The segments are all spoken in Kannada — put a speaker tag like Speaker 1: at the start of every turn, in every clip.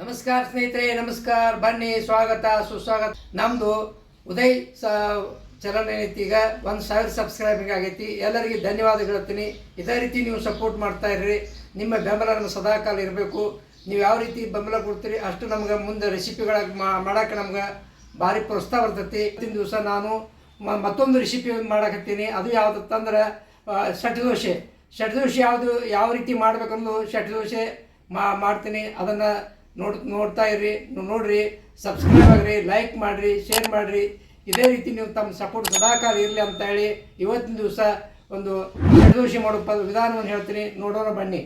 Speaker 1: ನಮಸ್ಕಾರ ಸ್ನೇಹಿತರೆ, ನಮಸ್ಕಾರ. ಬನ್ನಿ, ಸ್ವಾಗತ, ಸುಸ್ವಾಗತ. ನಮ್ದು ಉದಯ್ ಸ ಚಲನೈತಿ ಈಗ? ಒಂದು ಸಾವಿರ ಸಬ್ಸ್ಕ್ರೈಬಿಂಗ್ ಆಗೈತಿ. ಎಲ್ಲರಿಗೆ ಧನ್ಯವಾದ ಹೇಳ್ತೀನಿ ಇದೇ ರೀತಿ ನೀವು ಸಪೋರ್ಟ್ ಮಾಡ್ತಾ ಇರ್ರಿ. ನಿಮ್ಮ ಬೆಂಬಲ ನಮ್ಗೆ ಸದಾಕಾಲ ಇರಬೇಕು. ನೀವು ಯಾವ ರೀತಿ ಬೆಂಬಲ ಕೊಡ್ತೀರಿ, ಅಷ್ಟು ನಮ್ಗೆ ಮುಂದೆ ರೆಸಿಪಿಗಳ ಮಾಡೋಕ್ಕೆ ನಮ್ಗೆ ಭಾರಿ ಪ್ರೋತ್ಸಾಹ ಬರ್ತೈತಿ ಇವತ್ತಿನ ದಿವಸ ನಾನು ಮತ್ತೊಂದು ರೆಸಿಪಿ ಮಾಡಕತ್ತೀನಿ. ಅದು ಯಾವುದಂದ್ರೆ ಸೆಟ್ ದೋಷೆ ಷಟ್ ದೋಸೆ. ಯಾವುದು ಯಾವ ರೀತಿ ಮಾಡ್ಬೇಕಂದು ಸೆಟ್ ದೋಸೆ ಮಾ ಮಾಡ್ತೀನಿ. ಅದನ್ನು ನೋಡ್, ನೋಡ್ತಾ ಇರ್ರಿ ನೋಡ್ರಿ ಸಬ್ಸ್ಕ್ರೈಬ್ ಆಗ್ರಿ ಲೈಕ್ ಮಾಡಿರಿ ಶೇರ್ ಮಾಡಿರಿ. ಇದೇ ರೀತಿ ನೀವು ತಮ್ಮ ಸಪೋರ್ಟ್ ಸದಾಕಾಲ ಇರಲಿ ಅಂತ ಹೇಳಿ ಇವತ್ತಿನ ದಿವಸ ಒಂದು ಎಡದೋಷಿ ಮಾಡೋ ವಿಧಾನವನ್ನು ಹೇಳ್ತೀನಿ. ನೋಡೋಣ ಬನ್ನಿ.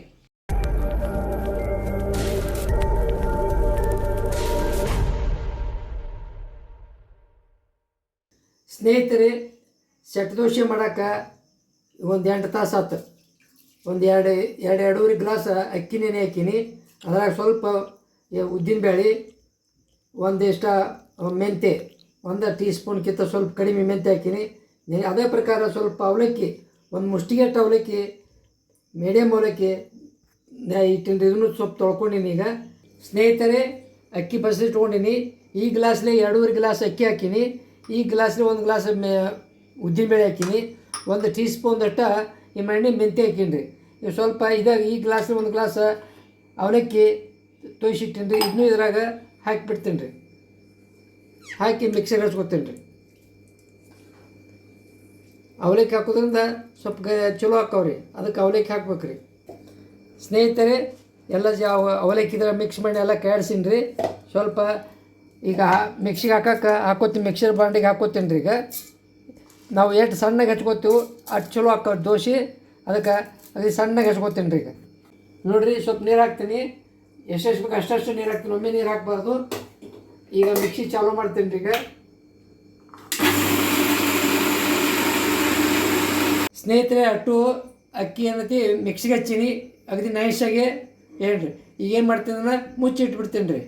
Speaker 1: ಸ್ನೇಹಿತರೆ ಸೆಟ್ ದೋಸೆ ಮಾಡೋಕೆ ಒಂದು ಎಂಟು ತಾಸು ಆತು. ಒಂದು ಎರಡು ಎರಡು ಎರಡೂವರೆ ಗ್ಲಾಸ್ ಅಕ್ಕಿ ನೆನೆ ಹಾಕೀನಿ. ಅದ್ರಾಗ ಸ್ವಲ್ಪ ಉದ್ದಿನ ಬೇಳೆ ಒಂದಿಷ್ಟ ಮೆಂತೆ, ಒಂದು ಟೀ ಸ್ಪೂನ್ಕಿಂತ ಸ್ವಲ್ಪ ಕಡಿಮೆ ಮೆಂತೆ ಹಾಕಿನಿ. ಅದೇ ಪ್ರಕಾರ ಸ್ವಲ್ಪ ಅವಲಕ್ಕಿ, ಒಂದು ಮುಷ್ಟಿಗೆಟ್ಟು ಅವಲಕ್ಕಿ ಮೀಡಿಯಮ್ ಅವಲಕ್ಕಿ ಇಟ್ಟಿನ ಇದನ್ನು ಸ್ವಲ್ಪ ತೊಳ್ಕೊಂಡಿನಿ ಈಗ. ಸ್ನೇಹಿತರೆ, ಅಕ್ಕಿ ಬಸಿ ಇಟ್ಕೊಂಡಿನಿ. ಈ ಗ್ಲಾಸ್ಲಿ ಎರಡೂವರೆ ಗ್ಲಾಸ್ ಅಕ್ಕಿ ಹಾಕೀನಿ. ಈ ಗ್ಲಾಸ್ಲಿ ಒಂದು ಗ್ಲಾಸ್, ಮೇ ಉದ್ದಿನಬೇಳೆ ಹಾಕಿನಿ. ಒಂದು ಟೀ ಸ್ಪೂನ್ದಷ್ಟ ಈ ಮಣ್ಣೆ ಮೆಂತೆ ಹಾಕೀನಿ ರೀ ಸ್ವಲ್ಪ ಇದಾಗ ಈ ಗ್ಲಾಸ್ಲಿ ಒಂದು ಗ್ಲಾಸ್ ಅವಲಕ್ಕಿ ತೊಯ್ಸಿಟ್ಟಿನಿ ರೀ ಇದನ್ನೂ ಇದ್ರಾಗ ಹಾಕಿಬಿಡ್ತೀನಿ ರೀ ಹಾಕಿ ಮಿಕ್ಸರ್ ಹಚ್ಕೊತೀನಿ ರೀ ಅವಲಕ್ಕಿ ಹಾಕೋದ್ರಿಂದ ಸ್ವಲ್ಪ ಗ ಚಲೋ ಹಾಕವ್ರಿ ಅದಕ್ಕೆ ಅವಲಕ್ಕಿ ಹಾಕ್ಬೇಕು ರೀ ಸ್ನೇಹಿತರೆ, ಎಲ್ಲ ಜ ಅವ- ಅವಲಕ್ಕಿ ಇದ್ರೆ ಮಿಕ್ಸ್ ಮಾಡಿ ಎಲ್ಲ ಕೆಡ್ಸೀನಿ ರೀ ಸ್ವಲ್ಪ ಈಗ ಮಿಕ್ಸಿಗೆ ಹಾಕಕ್ಕೆ ಹಾಕೋತೀನಿ ಮಿಕ್ಸರ್ ಬಾಂಡಿಗೆ ಹಾಕೋತೀನಿ ರೀ ಈಗ. ನಾವು ಎಷ್ಟು ಸಣ್ಣಗೆ ಹಚ್ಕೋತೀವಿ ಅಷ್ಟು ಚಲೋ ಹಾಕೋ ದೋಸೆ. ಅದಕ್ಕೆ ಅದು ಸಣ್ಣಗೆ ಹಚ್ಕೋತೀನಿ ರೀ ಈಗ. ನೋಡಿರಿ, ಸ್ವಲ್ಪ ನೀರು ಹಾಕ್ತೀನಿ. ಎಷ್ಟೆಷ್ಟು ಬೇಕು ಅಷ್ಟಷ್ಟು ನೀರು ಹಾಕ್ತೀನಿ. ಒಮ್ಮೆ ನೀರು ಹಾಕ್ಬಾರ್ದು. ಈಗ ಮಿಕ್ಸಿ ಚಾಲೂ ಮಾಡ್ತೀನಿ ಈಗ. ಸ್ನೇಹಿತರೆ, ಅಟ್ಟು, ಅಕ್ಕಿ ಏನೈತಿ? ಮಿಕ್ಸಿಗೆ ಹಚ್ಚೀನಿ. ಅಗದಿ ನೈಸಾಗಿ ಹೇಳ್ರಿ. ಈಗ ಏನು ಮಾಡ್ತೀನಿ ಅಂದ್ರೆ ಮುಚ್ಚಿ ಇಟ್ಬಿಡ್ತೀನಿ ರೀ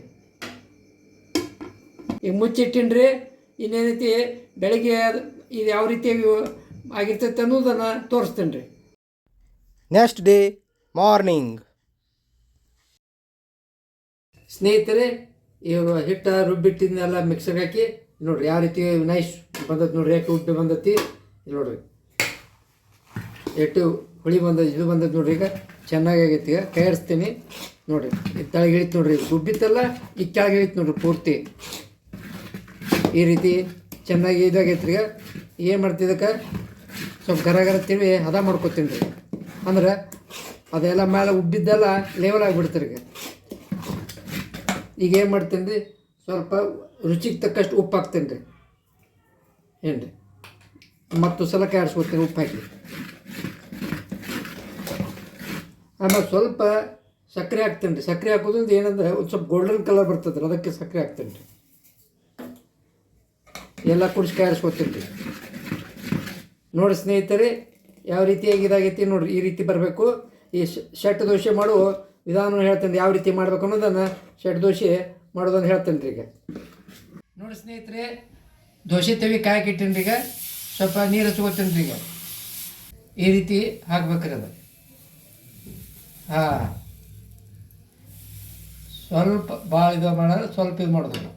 Speaker 1: ಈಗ ಮುಚ್ಚಿಟ್ಟಿನಿ ರೀ ಇನ್ನೇನೈತಿ? ಬೆಳಗ್ಗೆ ಅದು ಇದು ಯಾವ ರೀತಿ ಆಗಿರ್ತೈತೆ ಅನ್ನೋದನ್ನು ತೋರಿಸ್ತೀನಿ ರೀ
Speaker 2: ನೆಕ್ಸ್ಟ್ ಡೇ ಮಾರ್ನಿಂಗ್
Speaker 1: ಸ್ನೇಹಿತರೆ, ಇವರು ಹಿಟ್ಟು ರುಬ್ಬಿಟ್ಟಿದ್ದನ್ನೆಲ್ಲ ಮಿಕ್ಸರ್ಗೆ ಹಾಕಿ, ನೋಡ್ರಿ ಯಾವ ರೀತಿ ನೈಸ್ ಬಂದದ್ದು ನೋಡ್ರಿ ಏಟು ಉಬ್ಬಿ ಬಂದತಿ ನೋಡ್ರಿ. ಎಟ್ಟು ಹುಳಿ ಬಂದ, ಇದು ಬಂದೈತಿ ನೋಡ್ರಿ ಈಗ, ಚೆನ್ನಾಗಿ ಆಗೈತಿ ಈಗ, ತಯಾರಿಸ್ತೀನಿ. ನೋಡಿ ನೋಡ್ರಿ ಇದು ಕೆಳಗೆ ಇಳಿತು ನೋಡ್ರಿ ರುಬ್ಬಿತ್ತಲ್ಲ ಈ ಕೆಳಗೆ ಇಳಿತು ನೋಡ್ರಿ ಪೂರ್ತಿ. ಈ ರೀತಿ ಚೆನ್ನಾಗಿ ಇದಾಗೈತ್ರಿ ಈಗ. ಏನು ಮಾಡ್ತಿದ್ದಕ್ಕೆ ಸ್ವಲ್ಪ ಗರ ಗರ ತಿಳಿ ಹದ ಮಾಡ್ಕೊತೀನಿ ರೀ. ಅಂದ್ರೆ ಅದೆಲ್ಲ ಮೇಲೆ ಉಬ್ಬಿದ್ದೆಲ್ಲ ಲೆವೆಲ್ ಆಗಿಬಿಡ್ತಾರೆ ಈಗ. ಈಗ ಏನು ಮಾಡ್ತೀನಿ ರೀ ಸ್ವಲ್ಪ ರುಚಿಗೆ ತಕ್ಕಷ್ಟು ಉಪ್ಪು ಹಾಕ್ತೀನಿ ರೀ ಏನು ರೀ ಮತ್ತು ಸಲ ಕಾಯಿಸ್ಕೊತೀನಿ ಉಪ್ಪು ಹಾಕಿ. ಆಮೇಲೆ ಸ್ವಲ್ಪ ಸಕ್ಕರೆ ಹಾಕ್ತೇನೆ ರೀ ಸಕ್ಕರೆ ಹಾಕೋದ್ರಿಂದ ಏನಂದ್ರೆ ಒಂದು ಸ್ವಲ್ಪ ಗೋಲ್ಡನ್ ಕಲರ್ ಬರ್ತದೆ ರೀ ಅದಕ್ಕೆ ಸಕ್ಕರೆ ಹಾಕ್ತೇನೆ ರೀ ಎಲ್ಲ ಕುಡಿಸಿ ಕಾಯಿಸ್ಕೊತೀನಿ ರೀ ನೋಡಿ ಸ್ನೇಹಿತರೆ, ಯಾವ ರೀತಿಯಾಗಿ ಇದಾಗೈತಿ ನೋಡಿರಿ. ಈ ರೀತಿ ಬರಬೇಕು. ಈ ಶಟ್ ದೋಸೆ ಮಾಡುವ ವಿಧಾನ ಹೇಳ್ತೇನೆ, ಯಾವ ರೀತಿ ಮಾಡ್ಬೇಕು ಅನ್ನೋದನ್ನು ಷಡ್ದೋಷಿ ಮಾಡೋದನ್ನು ಹೇಳ್ತೇನೆ ರೀ ಈಗ. ನೋಡಿ ಸ್ನೇಹಿತರೆ, ದೋಸೆ ತವಿ ರೀ ಈಗ. ಸ್ವಲ್ಪ ನೀರು ಹಚ್ಕೋತೀನಿ ರೀ ಈಗ. ಈ ರೀತಿ ಹಾಕ್ಬೇಕ್ರಿ ಅದು. ಹಾಂ. ಸ್ವಲ್ಪ ಭಾಳ ಇದು ಮಾಡೋದು ಸ್ವಲ್ಪ ಇದು ಮಾಡೋದು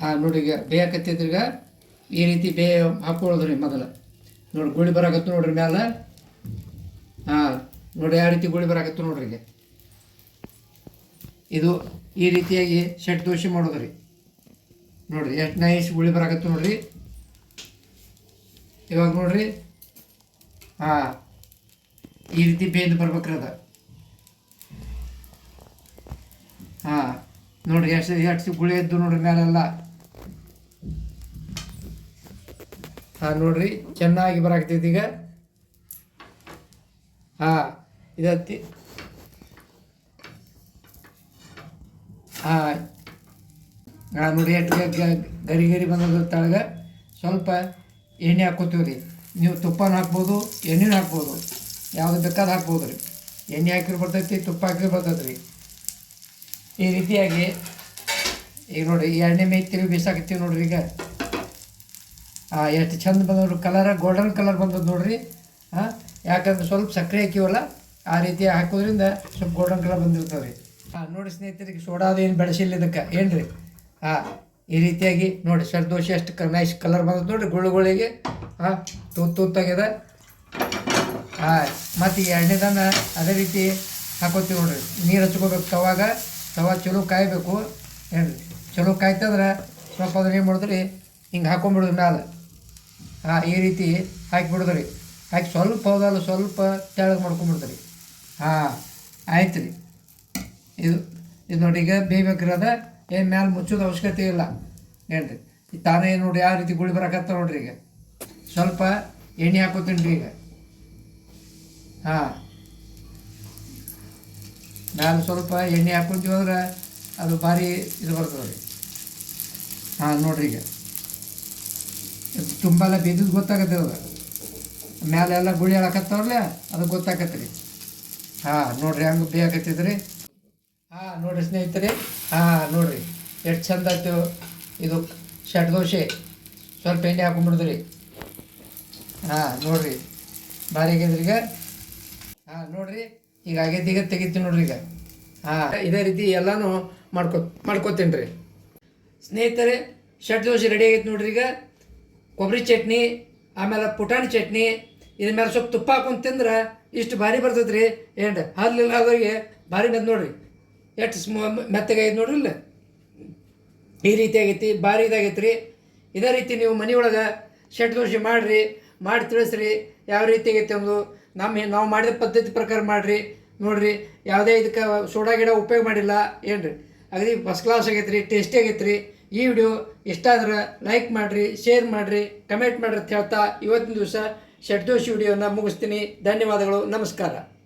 Speaker 1: ಹಾಂ ನೋಡಿ ಈಗ ಬೇಯಕತ್ತೈತ್ರಿ ಈಗ. ಈ ರೀತಿ ಬೇ ಹಾಕ್ಕೊಳ್ಳೋದು ರೀ ಮೊದಲು. ನೋಡಿ ಗುಳಿ ಬರಾಕತ್ತು ನೋಡ್ರಿ ಮ್ಯಾಲೆ. ಹಾಂ. ನೋಡಿ ಯಾವ ರೀತಿ ಗುಳಿ ಬರಾಕತ್ತು ನೋಡ್ರಿ ಈಗ ಇದು ಈ ರೀತಿಯಾಗಿ ಷಟ್ ದೋಷಿ ಮಾಡೋದು ರೀ ನೋಡ್ರಿ ಎಷ್ಟು ನೈಸ್ ಗುಳಿ ಬರಾಕತ್ತು ನೋಡ್ರಿ. ಇವಾಗ ನೋಡ್ರಿ. ಹಾಂ, ಈ ರೀತಿ ಬೇಂದು ಬರ್ಬೇಕ್ರಿ ಅದ. ಹಾಂ, ನೋಡ್ರಿ ಎಷ್ಟು ಎಷ್ಟು ಗುಳಿ ಎದ್ದು ನೋಡ್ರಿ ಮೇಲೆಲ್ಲ ಹಾಂ, ನೋಡ್ರಿ ಚೆನ್ನಾಗಿ ಬರಾಕ್ತೈತಿ ಈಗ. ಹಾಂ ಇದತ್ತಿ ಆ ನೋಡಿ ಎಷ್ಟು ಗ- ಗ- ಗರಿ ಗರಿ ಬಂದದ ತಳಗ ಸ್ವಲ್ಪ ಎಣ್ಣೆ ಹಾಕ್ಕೋತೀವಿ ರೀ ನೀವು ತುಪ್ಪನ ಹಾಕ್ಬೋದು, ಎಣ್ಣೆನೂ ಹಾಕ್ಬೋದು. ಯಾವುದು ಬೇಕಾದ ಹಾಕ್ಬೋದು ರೀ. ಎಣ್ಣೆ ಹಾಕಿರೋ ಬರ್ತೈತಿ, ತುಪ್ಪ ಹಾಕಿರೋ ಬರ್ತೈತೆ ರೀ ಈ ರೀತಿಯಾಗಿ, ಈಗ ನೋಡಿ ಎಣ್ಣೆ ಮೇಯ್ತೀವಿ ಬಿಸಾಕತ್ತೀವಿ ನೋಡ್ರಿ ಈಗ. ಹಾಂ ಎಷ್ಟು ಚಂದ ಬಂದವ್ರು ಕಲರ ಗೋಲ್ಡನ್ ಕಲರ್ ಬಂದದ್ದು ನೋಡ್ರಿ. ಹಾಂ ಯಾಕಂದ್ರೆ ಸ್ವಲ್ಪ ಸಕ್ಕರೆ ಹಾಕಿವಲ್ಲ ಆ ರೀತಿ ಹಾಕೋದ್ರಿಂದ ಸ್ವಲ್ಪ ಗೋಲ್ಡನ್ ಕಲರ್ ಬಂದಿರ್ತಾವೆ. ರೀ ಹಾಂ ನೋಡಿ ಸ್ನೇಹಿತರಿಗೆ ಸೋಡಾದು ಏನು ಬೆಳೆಸಿಲ್ಲ ಇದಕ್ಕೆ. ಏನು ರೀ ಹಾಂ ಈ ರೀತಿಯಾಗಿ ನೋಡಿ ಸರ್, ದೋಸೆ ಅಷ್ಟು ಕ ನೈಸ್ ಕಲರ್ ಬಂದದ್ದು ನೋಡಿರಿ ಗುಳುಗಳಿಗೆ ಹಾಂ ತೂತ್ ತೂತಾಗ್ಯದ. ಹಾಂ ಮತ್ತು ಈ ಎಣ್ಣೆದನ್ನ ಅದೇ ರೀತಿ ಹಾಕೋತೀವಿ ನೋಡಿರಿ. ನೀರು ಹಚ್ಕೋಬೇಕು, ತವಾಗ ತವ ಚಲೋ ಕಾಯಬೇಕು. ಏನು ಚಲೋ ಕಾಯ್ತಂದ್ರೆ ಸ್ವಲ್ಪ ಅದನ್ನ ಏನು ಮಾಡಿದ್ರಿ? ಹಿಂಗೆ ಹಾಕೊಂಬಿಡೋದು ಮ್ಯಾಲೆ. ಹಾಂ ಈ ರೀತಿ ಹಾಕಿಬಿಡೋದ್ರಿ. ಹಾಕಿ ಸ್ವಲ್ಪ ಹೌದಲ್ಲ ಸ್ವಲ್ಪ ತೆಳಗೆ ಮಾಡ್ಕೊಂಬಿಡ್ದ್ರಿ ಹಾಂ ಆಯ್ತು ರೀ ಇದು ಇದು ನೋಡಿ ಈಗ ಬೇಯ್ಬೇಕಿರೋದ ಏನು ಮ್ಯಾಲೆ ಮುಚ್ಚೋದು ಅವಶ್ಯಕತೆ ಇಲ್ಲ. ಹೇಳ್ರಿ ಈ ತಾನೇ ನೋಡಿ ಯಾವ ರೀತಿ ಗುಳಿ ಬರಕತ್ತ ನೋಡ್ರಿ ಈಗ. ಸ್ವಲ್ಪ ಎಣ್ಣೆ ಹಾಕೋತೀನಿ ರೀ ಈಗ. ಹಾಂ. ಮ್ಯಾಲೆ ಸ್ವಲ್ಪ ಎಣ್ಣೆ ಹಾಕೊಂತೀವಿ ಅಂದ್ರೆ ಅದು ಭಾರಿ ಇದು ಬರ್ತದೆ ರೀ ಹಾಂ, ನೋಡ್ರಿ ಈಗ. ತುಂಬ ಎಲ್ಲ ಬಿದ್ದಿದ್ದು ಗೊತ್ತಾಗತ್ತೆ ಅದು. ಮ್ಯಾಲೆಲ್ಲ ಗುಳಿ ಹೇಳಕತ್ತವ್ರಲ್ಲ ಅದು ಗೊತ್ತಾಗತ್ತೆ ರೀ ಹಾಂ, ನೋಡ್ರಿ ಹಂಗೆ ಬೇಕತ್ತಿದ್ರಿ ಹಾಂ, ನೋಡ್ರಿ ಸ್ನೇಹಿತರೆ. ಹಾಂ, ನೋಡ್ರಿ. ಎಷ್ಟು ಚಂದ ಆಯ್ತು ಇದು ಶಟ್ ದೋಸೆ. ಸ್ವಲ್ಪ ಎಣ್ಣೆ ಹಾಕೊಂಡ್ಬಿಡಿದ್ರಿ. ಹಾಂ, ನೋಡ್ರಿ. ಭಾರಿ ಆಗ್ಯದ್ರಿ ಈಗ. ಹಾಂ, ನೋಡ್ರಿ. ಈಗ ಆಗೈತಿ ಈಗ ತೆಗಿತೀನಿ ನೋಡ್ರಿ ಈಗ. ಹಾಂ. ಇದೇ ರೀತಿ ಎಲ್ಲನೂ ಮಾಡ್ಕೊ ಮಾಡ್ಕೋತೀನಿ ರೀ. ಸ್ನೇಹಿತರೆ ಶಟ್ ದೋಸೆ ರೆಡಿ ಆಗೈತೆ ನೋಡ್ರಿ ಈಗ. ಕೊಬ್ಬರಿ ಚಟ್ನಿ, ಆಮೇಲೆ ಪುಟಾಣಿ ಚಟ್ನಿ ಇದ್ರ ಮೇಲೆ ಸ್ವಲ್ಪ ತುಪ್ಪ ಹಾಕೊಂಡು ತಿಂದ್ರೆ ಇಷ್ಟು ಭಾರಿ ಬರ್ತೈತೆ ರೀ ಏನು ಹಲ್ಲಿಲ್ಲದವ್ರಿಗೆ ಭಾರಿ ಮೆದ್ ನೋಡ್ರಿ. ಎಷ್ಟು ಸ್ಮೂ ಮೆತ್ತಗಾಗೈತೆ ನೋಡ್ರಿ ಇಲ್ಲ? ಈ ರೀತಿ ಆಗೈತಿ, ಭಾರಿ ಇದಾಗೈತೆ ರೀ ಇದೇ ರೀತಿ ನೀವು ಮನೆಯೊಳಗೆ ದೋಸೆ ಮಾಡಿರಿ, ಮಾಡಿ ತಿಳಿಸ್ರಿ. ಯಾವ ರೀತಿ ಆಗೈತೆ ಒಂದು ನಮ್ಮ ನಾವು ಮಾಡಿದ ಪದ್ಧತಿ ಪ್ರಕಾರ ಮಾಡಿರಿ. ನೋಡಿರಿ, ಯಾವುದೇ ಇದಕ್ಕೆ ಸೋಡಾ ಗಿಡ ಉಪಯೋಗ ಮಾಡಿಲ್ಲ ಏನು ರೀ ಅಗದಿ ಫಸ್ಟ್ ಕ್ಲಾಸ್ ಆಗೈತೆ ರೀ ಟೇಸ್ಟಿ ಆಗೈತೆ ರೀ ಈ ವಿಡಿಯೋ ಇಷ್ಟ ಆದ್ರೆ ಲೈಕ್ ಮಾಡಿರಿ ಶೇರ್ ಮಾಡಿರಿ ಕಮೆಂಟ್ ಮಾಡಿರಿ ಅಂತ ಹೇಳ್ತಾ ಇವತ್ತಿನ ದಿವಸ ದೋಸೆ ವಿಡಿಯೋನ ಮುಗಿಸ್ತೀನಿ. ಧನ್ಯವಾದಗಳು. ನಮಸ್ಕಾರ.